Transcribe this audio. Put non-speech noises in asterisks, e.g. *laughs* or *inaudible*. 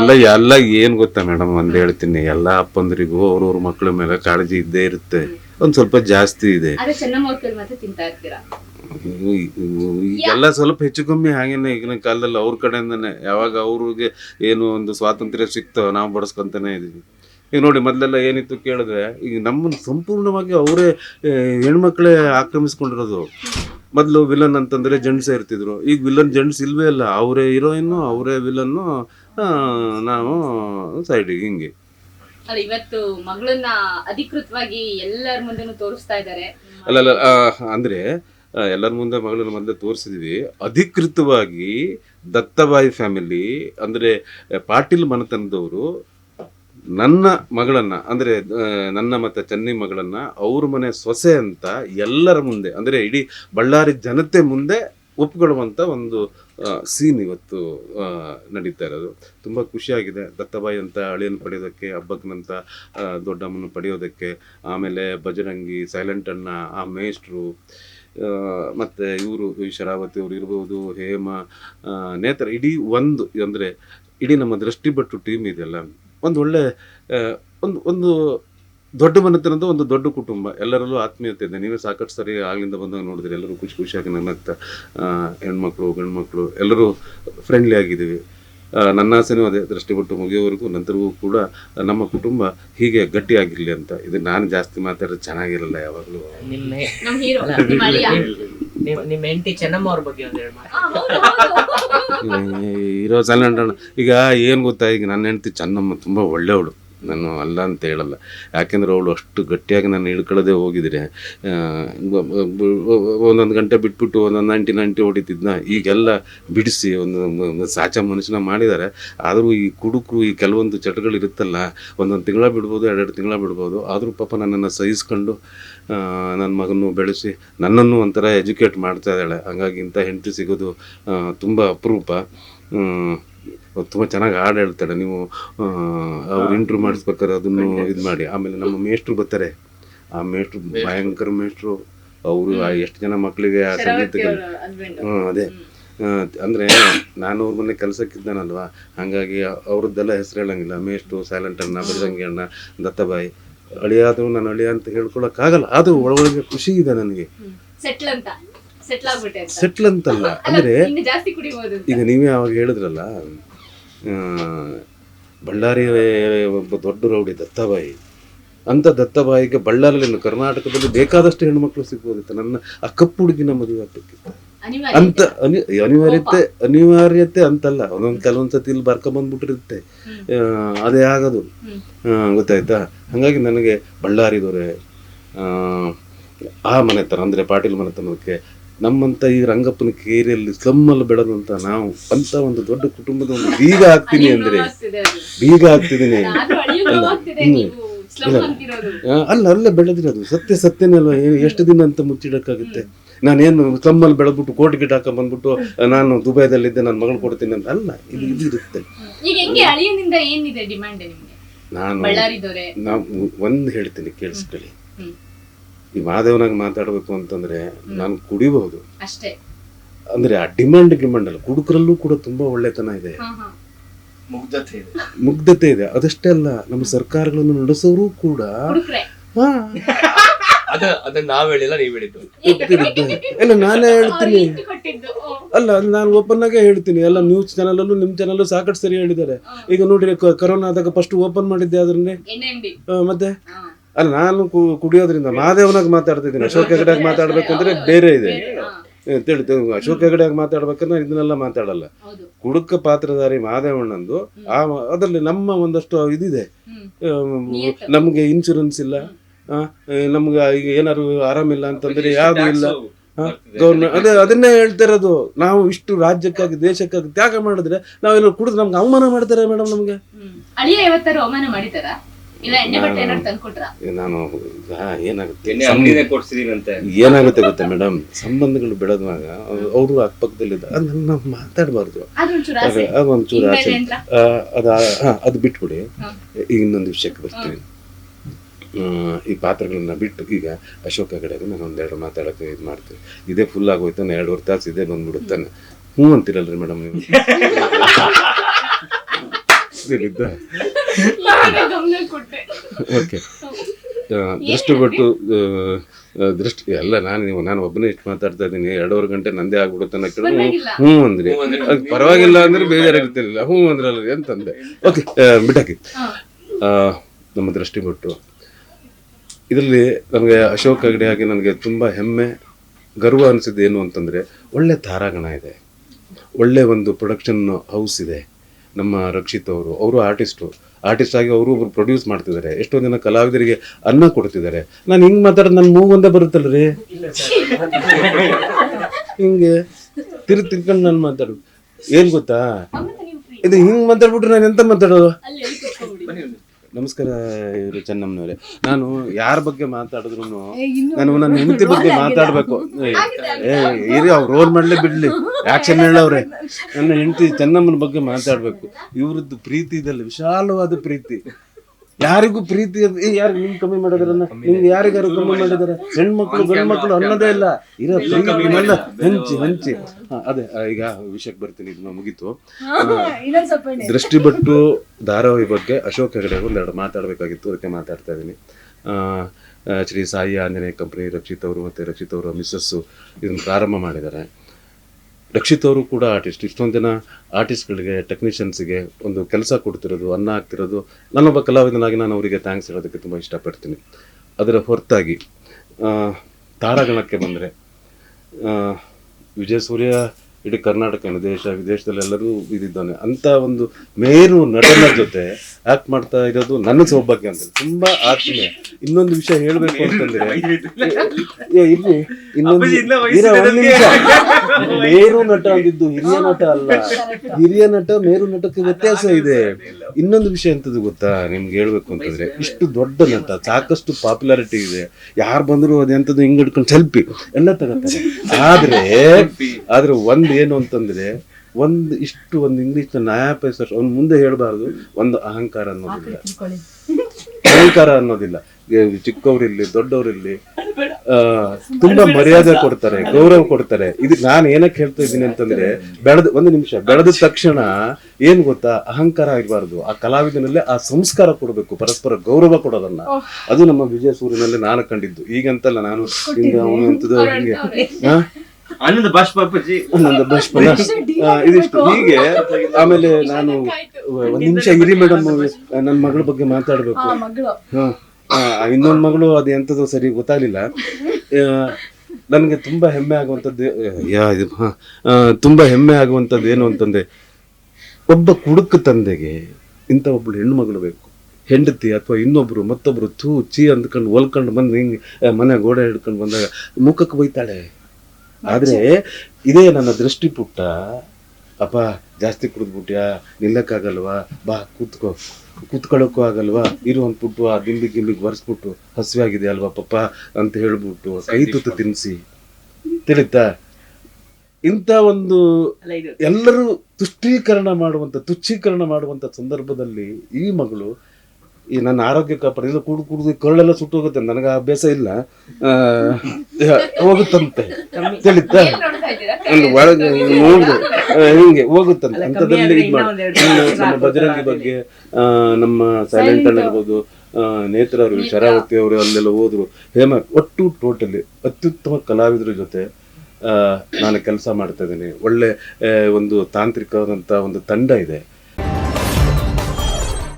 ಅಲ್ಲ ಎಲ್ಲ ಏನ್ ಗೊತ್ತಾ ಮೇಡಮ್? ಒಂದ್ ಹೇಳ್ತೀನಿ. ಎಲ್ಲಾ ಅಪ್ಪಂದ್ರಿಗೂ ಅವ್ರವ್ರ ಮಕ್ಳ ಮೇಲೆ ಕಾಳಜಿ ಇದ್ದೇ ಇರುತ್ತೆ. ಒಂದ್ ಸ್ವಲ್ಪ ಜಾಸ್ತಿ ಇದೆ. ಎಲ್ಲ ಸ್ವಲ್ಪ ಹೆಚ್ಚು ಕಮ್ಮಿ ಹಾಗೇನೆ ಈಗಿನ ಕಾಲದಲ್ಲಿ ಅವ್ರ ಕಡೆಯಿಂದನೇ. ಯಾವಾಗ ಅವ್ರಿಗೆ ಏನು ಒಂದು ಸ್ವಾತಂತ್ರ್ಯ ಸಿಕ್ತೋ ನಾವು ಬಡಿಸ್ಕೊಂತಾನೆ ಇದೀವಿ. ಈಗ ನೋಡಿ ಮೊದಲೆಲ್ಲ ಏನಿತ್ತು ಕೇಳಿದ್ರೆ ಈಗ ನಮ್ಮನ್ನು ಸಂಪೂರ್ಣವಾಗಿ ಅವರೇ ಹೆಣ್ಮಕ್ಳೇ ಆಕ್ರಮಿಸ್ಕೊಂಡಿರೋದು. ಮೊದಲು ವಿಲನ್ ಅಂತಂದ್ರೆ ಜೆಂಟ್ಸ್ ಇರ್ತಿದ್ರು. ಈಗ ವಿಲನ್ ಜೆಂಟ್ಸ್ ಇಲ್ವೇ ಇಲ್ಲ. ಅವರೇ ಹೀರೋಯಿನ್ನು ಅವರೇ ವಿಲನ್ನು ನಾವು ಸೈಡಿಗೆ ಹಿಂಗೆ. ಅಲ್ಲ ಇವತ್ತು ಮಗಳನ್ನ ಅಧಿಕೃತವಾಗಿ ಎಲ್ಲರ ಮುಂದೆನೂ ತೋರಿಸ್ತಾ ಇದ್ದಾರೆ. ಅಲ್ಲ ಅಲ್ಲ ಅಂದ್ರೆ ಎಲ್ಲರ ಮುಂದೆ ಮಗಳನ್ನ ಮೊದಲೇ ತೋರಿಸಿದ್ವಿ. ಅಧಿಕೃತವಾಗಿ ದತ್ತಬಾಯಿ ಫ್ಯಾಮಿಲಿ ಅಂದ್ರೆ ಪಾಟೀಲ್ ಮನೆತನದವರು ನನ್ನ ಮಗಳನ್ನ, ಅಂದ್ರೆ ನನ್ನ ಮತ್ತೆ ಚೆನ್ನಿ ಮಗಳನ್ನ ಅವ್ರ ಮನೆ ಸೊಸೆ ಅಂತ ಎಲ್ಲರ ಮುಂದೆ, ಅಂದ್ರೆ ಇಡೀ ಬಳ್ಳಾರಿ ಜನತೆ ಮುಂದೆ ಒಪ್ಕೊಳ್ಳುವಂತ ಒಂದು ಸೀನ್ ಇವತ್ತು ನಡೀತಾ ಇರೋದು. ತುಂಬ ಖುಷಿಯಾಗಿದೆ. ದತ್ತಬಾಯಿ ಅಂತ ಅಳಿಯನ್ನು ಪಡೆಯೋದಕ್ಕೆ ಹಬ್ಬಕ್ಕನಂತ ದೊಡ್ಡಮ್ಮನ ಪಡೆಯೋದಕ್ಕೆ, ಆಮೇಲೆ ಬಜರಂಗಿ ಸೈಲೆಂಟ್ ಅಣ್ಣ, ಆ ಮೇಷ್ಟ್ರು ಮತ್ತು ಇವರು ಶರಾವತಿ ಅವರು ಇರ್ಬೋದು, ಹೇಮ ನೇತ್ರ, ಇಡೀ ಒಂದು, ಅಂದರೆ ಇಡೀ ನಮ್ಮ ದೃಷ್ಟಿಬಟ್ಟು ಟೀಮ್ ಇದೆಯಲ್ಲ ಒಂದು ಒಳ್ಳೆ ಒಂದು ಒಂದು ದೊಡ್ಡ ಮನೆತನದ ಒಂದು ದೊಡ್ಡ ಕುಟುಂಬ. ಎಲ್ಲರಲ್ಲೂ ಆತ್ಮೀಯತೆ ಇದೆ. ನೀವೇ ಸಾಕಷ್ಟು ಸರಿ ಆಗ್ಲಿಂದ ಬಂದಾಗ ನೋಡಿದ್ರೆ ಎಲ್ಲರೂ ಖುಷಿ ಖುಷಿಯಾಗಿ ನನ್ನತ್ತ ಹೆಣ್ಮಕ್ಳು ಗಂಡ್ಮಕ್ಳು ಎಲ್ಲರೂ ಫ್ರೆಂಡ್ಲಿ ಆಗಿದ್ದೀವಿ. ನನ್ನ ಆಸೆನೂ ಅದೇ ದೃಷ್ಟಿಬಿಟ್ಟು ಮುಗಿಯೋವರೆಗೂ ನಂತರವೂ ಕೂಡ ನಮ್ಮ ಕುಟುಂಬ ಹೀಗೆ ಗಟ್ಟಿಯಾಗಿರಲಿ ಅಂತ. ಇದು ನಾನು ಜಾಸ್ತಿ ಮಾತಾಡೋದು ಚೆನ್ನಾಗಿರಲ್ಲ ಯಾವಾಗಲೂ. ನಿಮ್ಮ ಹೀರೋ ನಿಮ್ಮ ಅಳಿಯ. ನಿಮ್ ನಿಮ್ಮ ಹೆಂಡತಿ ಚೆನ್ನಮ್ಮ ಅವ್ರ ಬಗ್ಗೆ ಒಂದು. ಇರೋ ಸಣ್ಣ ಈಗ ಏನು ಗೊತ್ತಾ ಈಗ ನನ್ನ ಹೆಂಡತಿ ಚೆನ್ನಮ್ಮ ತುಂಬ ಒಳ್ಳೆಯವಳು. ನಾನು ಅಲ್ಲ ಅಂತ ಹೇಳಲ್ಲ. ಯಾಕೆಂದ್ರೆ ಅವಳು ಅಷ್ಟು ಗಟ್ಟಿಯಾಗಿ ನಾನು ಹಿಡ್ಕೊಳ್ಳೋದೇ ಹೋಗಿದ್ರೆ ಒಂದೊಂದು ಗಂಟೆ ಬಿಟ್ಬಿಟ್ಟು ಒಂದೊಂದು ನೈಂಟಿ ನೈಂಟಿ ಹೊಡಿತಿದ್ನ, ಈಗೆಲ್ಲ ಬಿಡಿಸಿ ಒಂದು ಸಾಚ ಮನುಷ್ಯನ ಮಾಡಿದ್ದಾರೆ ಆದರೂ ಈ ಕುಡುಕು, ಈ ಕೆಲವೊಂದು ಚಟಗಳು ಇರುತ್ತಲ್ಲ, ಒಂದೊಂದು ತಿಂಗಳ ಬಿಡ್ಬೋದು, ಎರಡೆರಡು ತಿಂಗಳ ಬಿಡ್ಬೋದು, ಆದರೂ ಪಾಪ ನನ್ನನ್ನು ಸಹಿಸ್ಕೊಂಡು ನನ್ನ ಮಗನ್ನು ಬೆಳೆಸಿ, ನನ್ನನ್ನು ಒಂಥರ ಎಜುಕೇಟ್ ಮಾಡ್ತಾ ಇದ್ದಾಳೆ. ಹಾಗಾಗಿ ಇಂಥ ಹೆಂಡತಿ ಸಿಗೋದು ತುಂಬ ಅಪರೂಪ. ತುಂಬ ಚೆನ್ನಾಗಿ ಹಾಡು ಹೇಳ್ತಾಳೆ ನೀವು ಅವ್ರು ಇಂಟ್ರ್ಯೂ ಮಾಡಿಸ್ಬೇಕಾದ್ರೆ ಅದನ್ನು ಇದು ಮಾಡಿ. ಆಮೇಲೆ ನಮ್ಮ ಮೇಷ್ಟ್ರು ಬರ್ತಾರೆ. ಆ ಮೇಷ್ಟ್ರು ಭಯಂಕರ ಮೇಷ್ಟ್ರು. ಅವರು ಎಷ್ಟು ಜನ ಮಕ್ಕಳಿಗೆ ಆ ಸಂಗೀತ husband. ಅದೇ. ಅಂದರೆ ನಾನು ಅವ್ರ ಮನೆ ಕೆಲಸಕ್ಕಿದ್ದಾನಲ್ವಾ? ಹಾಗಾಗಿ ಅವ್ರದ್ದೆಲ್ಲ ಹೆಸರು ಹೇಳಂಗಿಲ್ಲ. ಮೇಷ್ಟ್ರು ಸೈಲೆಂಟ್ ಅಣ್ಣ ಬಜರಂಗಿ ಅಣ್ಣ ದತ್ತಬಾಯಿ. ಅಳಿಯಾದ್ರು ನಾನು ಅಳಿಯ ಅಂತ ಹೇಳ್ಕೊಳಕ್ಕಾಗಲ್ಲ. ಒಳ ಒಳಗೊಳಗೆ ಖುಷಿ ಇದೆ ನನಗೆ. ಸೆಟ್ಲ್ ಅಂತಲ್ಲ. ಅಂದ್ರೆ ಈಗ ನೀವೇ ಅವಾಗ ಹೇಳಿದ್ರಲ್ಲ ಬಳ್ಳಾರಿ ಒಬ್ಬ ದೊಡ್ಡ ರೌಡಿ ದತ್ತಬಾಯಿ. ಅಂತ ದತ್ತಬಾಯಿಗೆ ಬಳ್ಳಾರಿಯಲ್ಲಿ ಕರ್ನಾಟಕದಲ್ಲಿ ಬೇಕಾದಷ್ಟು ಹೆಣ್ಮಕ್ಳು ಸಿಗ್ಬೋದಿತ್ತು. ನನ್ನ ಆ ಕಪ್ಪು ಹುಡುಗಿನ ಮದುವೆ ಆಗ್ಬೇಕಿತ್ತು. ಅಂತ ಅನಿ ಅನಿವಾರ್ಯತೆ ಅನಿವಾರ್ಯತೆ ಅಂತಲ್ಲ. ಒಂದೊಂದು ಕೆಲವೊಂದು ಸತಿ ಇಲ್ಲಿ ಬರ್ಕ ಬಂದ್ಬಿಟ್ಟಿರುತ್ತೆ. ಆ, ಅದೇ ಆಗೋದು. ಗೊತ್ತಾಯ್ತಾ? ಹಾಗಾಗಿ ನನಗೆ ಬಳ್ಳಾರಿ ದೊರೆ ಆ, ಆ ಮನೆತನ ಅಂದರೆ ಪಾಟೀಲ್ ಮನೆತನಕ್ಕೆ ನಮ್ಮಂತ ಈ ರಂಗಪ್ಪನ ಕೇರಿಯಲ್ಲಿ ಸ್ಲಮ್ಮಲ್ಲಿ ಬೆಳೆದಂತ ನಾವು ಅಂತ ಒಂದು ದೊಡ್ಡ ಕುಟುಂಬದ ಒಂದು ಬೀಗ ಆಗ್ತೀನಿ ಅಂದ್ರೆ. ಬೀಗ ಆಗ್ತಿದ್ದೀನಿ ಅಲ್ಲ ಅಲ್ಲ ಅಲ್ಲೇ ಬೆಳೆದಿರೋದು. ಸತ್ಯ ಸತ್ಯನೇ ಅಲ್ವಾ? ಎಷ್ಟು ದಿನ ಅಂತ ಮುಚ್ಚಿಡಕ್ಕಾಗುತ್ತೆ? ನಾನೇನು ಸ್ಲಮ್ಮಲ್ಲಿ ಬೆಳೆದ್ಬಿಟ್ಟು ಕೋಟ್ ಗಿಡ ಹಾಕ ಬಂದ್ಬಿಟ್ಟು ನಾನು ದುಬೈದಲ್ಲಿದ್ದೆ ನನ್ನ ಮಗಳು ಕೊಡ್ತೀನಿ ಅಂತ. ಅಲ್ಲ ಇದು ಇದು ಇರುತ್ತೆ. ನಾನು ನಾವು ಒಂದು ಹೇಳ್ತೀನಿ ಕೇಳಿಸ್ಕೊಳ್ಳಿ. ಈ ಮಹಾದೇವನಾಗ ಮಾತಾಡಬೇಕು ಅಂತಂದ್ರೆ ನಾನು ಕುಡಿಬಹುದು. ಅಷ್ಟೇ. ಅಂದ್ರೆ ಆ ಡಿಮಾಂಡ್ ಡಿಮಾಂಡ್ ಅಲ್ಲ. ಕುಡುಕರಲ್ಲೂ ಕೂಡ ತುಂಬಾ ಒಳ್ಳೆತನ ಇದೆ. ಮುಗ್ಧತೆ ಇದೆ. ಮುಗ್ಧತೆ ಇದೆ. ಅದಷ್ಟೇ ಅಲ್ಲ ನಮ್ಮ ಸರ್ಕಾರಗಳನ್ನು ನಡೆಸೋರು ಕೂಡ ಹುಡುಕ್ರೆ ಹಾ, ಅದ ಅದನ್ನ ನಾವ್ ಹೇಳಿಲ್ಲ ನೀವ್ ಹೇಳಿದ್ದು. ಗೊತ್ತಿರುತ್ತೆ. ಇಲ್ಲ ನಾನೇ ಹೇಳ್ತೀನಿ. ಅಲ್ಲ ನಾನು ಓಪನ್ ಆಗೇ ಹೇಳ್ತೀನಿ. ಎಲ್ಲ ನ್ಯೂಸ್ ಚಾನಲಲ್ಲೂ ನಿಮ್ಮ ಚಾನಲ್ಲು ಸಾಕಷ್ಟು ಸರಿ ಹೇಳಿದ್ದಾರೆ. ಈಗ ನೋಡ್ರಿ ಕರೋನಾ ಆದಾಗ ಫಸ್ಟ್ ಓಪನ್ ಮಾಡಿದ್ದೆ ಅದ್ರನ್ನೇ ಮತ್ತೆ. ಅಲ್ಲ ನಾನು ಕು- ಕುಡಿಯೋದ್ರಿಂದ ಮಹಾದೇವನಾಗ ಮಾತಾಡ್ತಿದ್ದೀನಿ. ಅಶೋಕ ಹೆಗಡೆಯಾಗ ಮಾತಾಡ್ಬೇಕಂದ್ರೆ ಬೇರೆ ಇದೆ. ಹೇಳ್ತೇವೆ ಅಶೋಕ ಹೆಗಡೆಯಾಗ ಮಾತಾಡ್ಬೇಕಂದ್ರೆ ಇದನ್ನೆಲ್ಲ ಮಾತಾಡಲ್ಲ. ಕುಡುಕ ಪಾತ್ರಧಾರಿ ಮಹಾದೇವಣ್ಣಂದು ಆ ಅದರಲ್ಲಿ ನಮ್ಮ ಒಂದಷ್ಟು ಇದಿದೆ. ನಮ್ಗೆ ಇನ್ಶೂರೆನ್ಸ್ ಇಲ್ಲ. ಆ, ನಮ್ಗೆ ಈಗ ಏನಾದ್ರು ಆರಾಮಿಲ್ಲ ಅಂತಂದ್ರೆ ಯಾವ್ದು ಇಲ್ಲ. ಗೌರ್ಮೆಂಟ್ ಅದೇ ಅದನ್ನೇ ಹೇಳ್ತಾ ಇರೋದು ನಾವು ಇಷ್ಟು ರಾಜ್ಯಕ್ಕಾಗಿ ದೇಶಕ್ಕಾಗಿ ತ್ಯಾಗ ಮಾಡಿದ್ರೆ ನಾವೆಲ್ಲ ಕುಡಿದು ನಮ್ಗೆ ಅವಮಾನ ಮಾಡ್ತಾರೆ ಮೇಡಮ್ ನಮ್ಗೆ. ಅವಮಾನ ಮಾಡಿದಾರ ನಾನು ಈಗ ಏನಾಗುತ್ತೆ? ಏನಾಗುತ್ತೆ ಗೊತ್ತಾ ಮೇಡಮ್ ಸಂಬಂಧಗಳು ಬೆಳೆದಾಗ ಅವರು ಅಕ್ಕಪಕ್ಕದಲ್ಲಿದ್ದ ನನ್ನ ಮಾತಾಡಬಾರ್ದು. ಅದು ಒಂಚೂರು ಆಸೆ. ಅದು ಒಂಚೂರು ಹಿಂದೆ ಆಸೆ. ಅಂತ? ಆ, ಅದ ಅದು ಬಿಟ್ಬಿಡಿ. ಈಗ ಇನ್ನೊಂದು ವಿಷಯಕ್ಕೆ ಬರ್ತೀನಿ. ಈ ಪಾತ್ರಗಳನ್ನ ಬಿಟ್ಟು ಈಗ ಅಶೋಕ ಕಡೆ ನಾನು ಒಂದೆರಡು ಮಾತಾಡಕ್ಕೆ ಇದು ಮಾಡ್ತೀನಿ. ಇದೇ ಫುಲ್ ಆಗೋಯ್ತಾನೆ ನಾನು ಎರಡುವರೆ ತಾಸು ಇದೇ ಬಂದ್ಬಿಡುತ್ತಾನೆ. ಹ್ಞೂ ಅಂತೀರಲ್ರಿ ಮೇಡಮ್ ನೀವು? *laughs* ಓಕೆ. ದೃಷ್ಟಿ ಆ, ದೃಷ್ಟಿ ಎಲ್ಲ ನಾನು ನೀವು ನಾನು ಒಬ್ಬನೇ ಇಷ್ಟು ಮಾತಾಡ್ತಾ ಇದ್ದೀನಿ. ಎರಡೂವರೆ ಗಂಟೆ ನಂದೇ ಆಗ್ಬಿಡುತ್ತೆ ಅನ್ನೋ ಕೇಳಿದ್ರೆ. ಹ್ಞೂ ಅಂದ್ರಿ. ಅದು ಪರವಾಗಿಲ್ಲ ಅಂದ್ರೆ ಬೇಜಾರಾಗಿರ್ತಿರ್ಲಿಲ್ಲ ಹ್ಞೂ ಅಂದ್ರಲ್ಲ ಅಂತಂದೆ ಓಕೆ ಬಿಟ್ಟಾಕಿ. ನಮ್ಮ ದೃಷ್ಟಿ ಬಿಟ್ಟು ಇದರಲ್ಲಿ ನನಗೆ ಅಶೋಕ್ ಹೆಗಡೆ ಆಗಿ ನನಗೆ ತುಂಬ ಹೆಮ್ಮೆ ಗರ್ವ ಅನಿಸಿದ್ದು ಏನು ಅಂತಂದರೆ ಒಳ್ಳೆ ತಾರಾಗಣ ಇದೆ. ಒಳ್ಳೆ ಒಂದು ಪ್ರೊಡಕ್ಷನ್ ಹೌಸ್ ಇದೆ. ನಮ್ಮ ರಕ್ಷಿತ್ ಅವರು. ಅವರು ಆರ್ಟಿಸ್ಟು ಆರ್ಟಿಸ್ಟ್ ಆಗಿ ಅವರು ಒಬ್ರು ಪ್ರೊಡ್ಯೂಸ್ ಮಾಡ್ತಿದ್ದಾರೆ. ಎಷ್ಟೋ ಜನ ಕಲಾವಿದರಿಗೆ ಅನ್ನ ಕೊಡ್ತಿದ್ದಾರೆ. ನಾನು ಹಿಂಗೆ ಮಾತಾಡೋದು ನನ್ನ ಮೂಗು ಒಂದೇ ಬರುತ್ತಲ್ರಿ ಹಿಂಗೆ ತಿರು ತಿರ್ಕೊಂಡು ನಾನು ಮಾತಾಡೋದು ಏನು ಗೊತ್ತಾ. ಇದು ಹಿಂಗೆ ಮಾತಾಡ್ಬಿಟ್ರೆ ನಾನು ಎಂತ ಮಾತಾಡೋದು. ನಮಸ್ಕಾರ ಇವರು ಚೆನ್ನಮ್ಮನವರೇ. ನಾನು ಯಾರ ಬಗ್ಗೆ ಮಾತಾಡಿದ್ರು ನಾನು ನನ್ನ ಹೆಂಡತಿ ಬಗ್ಗೆ ಮಾತಾಡಬೇಕು. ಏ ಇರಿ ಅವ್ರು ರೋಲ್ ಮಾಡ್ಲೇ ಬಿಡ್ಲಿ. ಆಕ್ಷನ್ ಹೇಳವ್ರೆ ನನ್ನ ಹೆಂಡತಿ ಚೆನ್ನಮ್ಮನ ಬಗ್ಗೆ ಮಾತಾಡ್ಬೇಕು. ಇವ್ರದ್ದು ಪ್ರೀತಿ ಇದಲ್ಲ ವಿಶಾಲವಾದ ಪ್ರೀತಿ. ಯಾರಿಗೂ ಪ್ರೀತಿ ಯಾರು ನಿಮ್ ಕಮ್ಮಿ ಮಾಡಿದ್ರ ನಿಮ್ಗೆ ಯಾರಿಗಾರು ಕಮ್ಮಿ ಮಾಡಿದಾರೆ? ಹೆಣ್ಮಕ್ಳು ಗಂಡು ಮಕ್ಳು ಅನ್ನೋದೇ ಇಲ್ಲ. ಇರೋ ಪ್ರೀತಿನೆಲ್ಲ ಹಂಚಿ ಹಂಚಿ ಹಾ, ಅದೇ ಈಗ ವಿಷಯಕ್ಕೆ ಬರ್ತೀನಿ ಇದು ಮುಗೀತು. ದೃಷ್ಟಿ ಬಟ್ಟು ಧಾರಾವಾಹಿ ಬಗ್ಗೆ ಅಶೋಕ್ ಹೆಗಡೆ ಒಂದೆರಡು ಮಾತಾಡಬೇಕಾಗಿತ್ತು ಅದಕ್ಕೆ ಮಾತಾಡ್ತಾ ಇದ್ದೀನಿ ಶ್ರೀ ಸಾಯಿ ಆಂಜನೇಯ ಕಂಪನಿ ರಕ್ಷಿತ್ ಅವರು ಮತ್ತು ರಕ್ಷಿತ್ ಅವರ ಮಿಸ್ಸಸ್ಸು ಇದನ್ನು ಪ್ರಾರಂಭ ಮಾಡಿದ್ದಾರೆ. ರಕ್ಷಿತ್ ಅವರು ಕೂಡ ಆರ್ಟಿಸ್ಟ್ ಇಷ್ಟೊಂದು ಜನ ಆರ್ಟಿಸ್ಟ್ಗಳಿಗೆ ಟೆಕ್ನಿಷಿಯನ್ಸ್ಗೆ ಒಂದು ಕೆಲಸ ಕೊಡ್ತಿರೋದು, ಅನ್ನ ಹಾಕ್ತಿರೋದು ನಾನೊಬ್ಬ ಕಲಾವಿದನಾಗಿ ನಾನು ಅವರಿಗೆ ಥ್ಯಾಂಕ್ಸ್ ಹೇಳೋದಕ್ಕೆ ತುಂಬ ಇಷ್ಟಪಡ್ತೀನಿ. ಅದರ ಹೊರತಾಗಿ ತಾರಾಗಣಕ್ಕೆ ಬಂದರೆ ವಿಜಯ ಸೂರ್ಯ ಇಡೀ ಕರ್ನಾಟಕ ಏನು, ದೇಶ ವಿದೇಶದಲ್ಲೆಲ್ಲರೂ ಇದಿದ್ದಾನೆ. ಅಂತ ಒಂದು ಮೇರು ನಟನ ಜೊತೆ ಆಕ್ಟ್ ಮಾಡ್ತಾ ಇರೋದು ನನ್ನ ಸೌಭಾಗ್ಯ ಅಂತ ತುಂಬಾ ಆತ್ಮೀಯ. ಇನ್ನೊಂದು ವಿಷಯ ಹೇಳ್ಬೇಕು ಅಂತಂದ್ರೆ ಏ, ಇಲ್ಲಿ ಇನ್ನೊಂದು ಇರ, ಒಂದ್ ನಿಮಿಷ. ಮೇರು ನಟ ಅಂದಿದ್ದು ಹಿರಿಯ ನಟ ಅಲ್ಲ. ಹಿರಿಯ ನಟ ಮೇರು ನಟಕ್ಕೆ ವ್ಯತ್ಯಾಸ ಇದೆ. ಇನ್ನೊಂದು ವಿಷಯ ಎಂತದ್ದು ಗೊತ್ತಾ? ನಿಮ್ಗೆ ಹೇಳ್ಬೇಕು ಅಂತಂದ್ರೆ ಇಷ್ಟು ದೊಡ್ಡ ನಟ ಸಾಕಷ್ಟು ಪಾಪ್ಯುಲಾರಿಟಿ ಇದೆ. ಯಾರು ಬಂದ್ರು ಅದೆಂತದ್ದು ಹಿಂಗ್ ಹಿಡ್ಕೊಂಡು ಸೆಲ್ಫಿ ಎಲ್ಲ ತಗೋತಾರೆ. ಆದ್ರೆ ಆದ್ರೆ ಒಂದ್ ಏನು ಅಂತಂದ್ರೆ ಒಂದು ಇಷ್ಟು ಒಂದು ಇಂಗ್ಲಿಷ್ ನಯಾ ಅವ್ನು ಮುಂದೆ ಹೇಳಬಾರ್ದು ಒಂದು ಅಹಂಕಾರ ಅನ್ನೋದಿಲ್ಲ. ಅಹಂಕಾರ ಅನ್ನೋದಿಲ್ಲ. ಚಿಕ್ಕವರಿಲ್ಲಿ ಚಿಕ್ಕವರಿರ್ಲಿ ದೊಡ್ಡವರಿರ್ಲಿ ಆ, ತುಂಬಾ ಮರ್ಯಾದೆ ಕೊಡ್ತಾರೆ ಗೌರವ ಕೊಡ್ತಾರೆ. ಇದು ನಾನು ಏನಕ್ಕೆ ಹೇಳ್ತಾ ಇದ್ದೀನಿ ಅಂತಂದ್ರೆ ಬೆಳೆದ ಒಂದು ನಿಮಿಷ ಬೆಳೆದ ತಕ್ಷಣ ಏನ್ ಗೊತ್ತಾ? ಅಹಂಕಾರ ಇರಬಾರ್ದು. ಆ ಕಲಾವಿದನಲ್ಲೇ ಆ ಸಂಸ್ಕಾರ ಕೊಡಬೇಕು ಪರಸ್ಪರ ಗೌರವ ಕೊಡೋದನ್ನ. ಅದು ನಮ್ಮ ವಿಜಯ ಸೂರ್ಯನಲ್ಲಿ ನಾನು ಕಂಡಿದ್ದು. ಈಗಂತಲ್ಲ ನಾನು ಹಿಂದೆ ಅವನು ಅಂತದ್ದು ಹಿಂಗೆ. ಆನಂದ ಬಾಷ್ಪ ಅಪ್ಪಾಜಿ ನಂದು ಬಾಷ್ಪ ಇದಿಷ್ಟು. ಹೀಗೆ ಆಮೇಲೆ ನಾನು ಒಂದ್ ನಿಮಿಷ ಇರಿ ಮೇಡಮ್ ನನ್ನ ಮಗಳ ಬಗ್ಗೆ ಮಾತಾಡ್ಬೇಕು. ಮಗಳು. ಹಾ ಇನ್ನೊಂದು ಮಗಳು ಅದು ಎಂಥದ್ದು ಸರಿ ಗೊತ್ತಾಗ್ಲಿಲ್ಲ. ನನಗೆ ತುಂಬಾ ಹೆಮ್ಮೆ ಆಗುವಂಥದ್ದು ಯಾ ಇದು ತುಂಬಾ ಹೆಮ್ಮೆ ಆಗುವಂಥದ್ದು ಏನು ಅಂತಂದ್ರೆ ಒಬ್ಬ ಕುಡುಕ ತಂದೆಗೆ ಇಂಥ ಒಬ್ಬಳು ಹೆಣ್ಣು ಮಗಳು ಬೇಕು. ಹೆಂಡತಿ ಅಥವಾ ಇನ್ನೊಬ್ರು ಮತ್ತೊಬ್ರು ಥೂ ಚೀ ಅಂದ್ಕೊಂಡು ಹೊಲ್ಕೊಂಡು ಬಂದು ಹಿಂಗೆ ಮನೆ ಗೋಡೆ ಹಿಡ್ಕೊಂಡು ಬಂದಾಗ ಮುಖಕ್ಕೆ ಬೈತಾಳೆ ಆದ್ರೆ ಇದೇ ನನ್ನ ದೃಷ್ಟಿ ಪುಟ್ಟ ಅಪ್ಪ ಜಾಸ್ತಿ ಕುಡಿದ್ಬಿಟ್ಯಾ ನಿಲ್ಲಕ್ಕಾಗಲ್ವಾ? ಬಾ ಕೂತ್ಕೋ. ಕೂತ್ಕೊಳ್ಳೋಕ್ಕೂ ಆಗಲ್ವಾ? ಇರು ಅಂದ್ಬಿಟ್ಟು ಆ ದಿಂಬಿ ಗಿಂಬಿಗೆ ಒರೆಸ್ಬಿಟ್ಟು ಹಸಿವೆ ಆಗಿದೆ ಅಲ್ವಾ ಪಪ್ಪ ಅಂತ ಹೇಳ್ಬಿಟ್ಟು ಕೈ ತುತ್ತು ತಿನ್ನಿಸಿ ತಿಳಿತಾ? ಇಂಥ ಒಂದು ಎಲ್ಲರೂ ತುಷ್ಟೀಕರಣ ಮಾಡುವಂಥ ತುಚ್ಛೀಕರಣ ಮಾಡುವಂಥ ಸಂದರ್ಭದಲ್ಲಿ ಈ ಮಗಳು ಈ ನನ್ನ ಆರೋಗ್ಯ ಕಾಪಾಡಿಲ್ಲ ಕುಡಿದು ಕುಡಿದು ಕರಳೆಲ್ಲ ಸುಟ್ಟೋಗುತ್ತೆ ನನಗೆ ಆ ಅಭ್ಯಾಸ ಇಲ್ಲ. ಹೋಗುತ್ತಂತೆ. ತಿಳಿತಾ? ಒಳಗೆ ನೋಡಿದೆ ಹಿಂಗೆ ಹೋಗುತ್ತಂತೆ. ಅಂಥದ್ರಲ್ಲಿ ಇದು ಮಾಡಿ. ನಮ್ಮ ಬಜರಂಗಿ ಬಗ್ಗೆ ಆ, ನಮ್ಮ ಸೈಲೆಂಟ್ ಅಣ್ಣ ಇರ್ಬೋದು ಆ, ನೇತ್ರ. ಅವರು ಶರಾವತಿ ಅವರು ಅಲ್ಲೆಲ್ಲ ಹೋದ್ರು. ಹೇಮ ಒಟ್ಟು ಟೋಟಲಿ ಅತ್ಯುತ್ತಮ ಕಲಾವಿದರ ಜೊತೆ ನಾನು ಕೆಲಸ ಮಾಡ್ತಾ ಇದ್ದೀನಿ. ಒಳ್ಳೆ ಒಂದು ತಾಂತ್ರಿಕವಾದಂಥ ಒಂದು ತಂಡ ಇದೆ.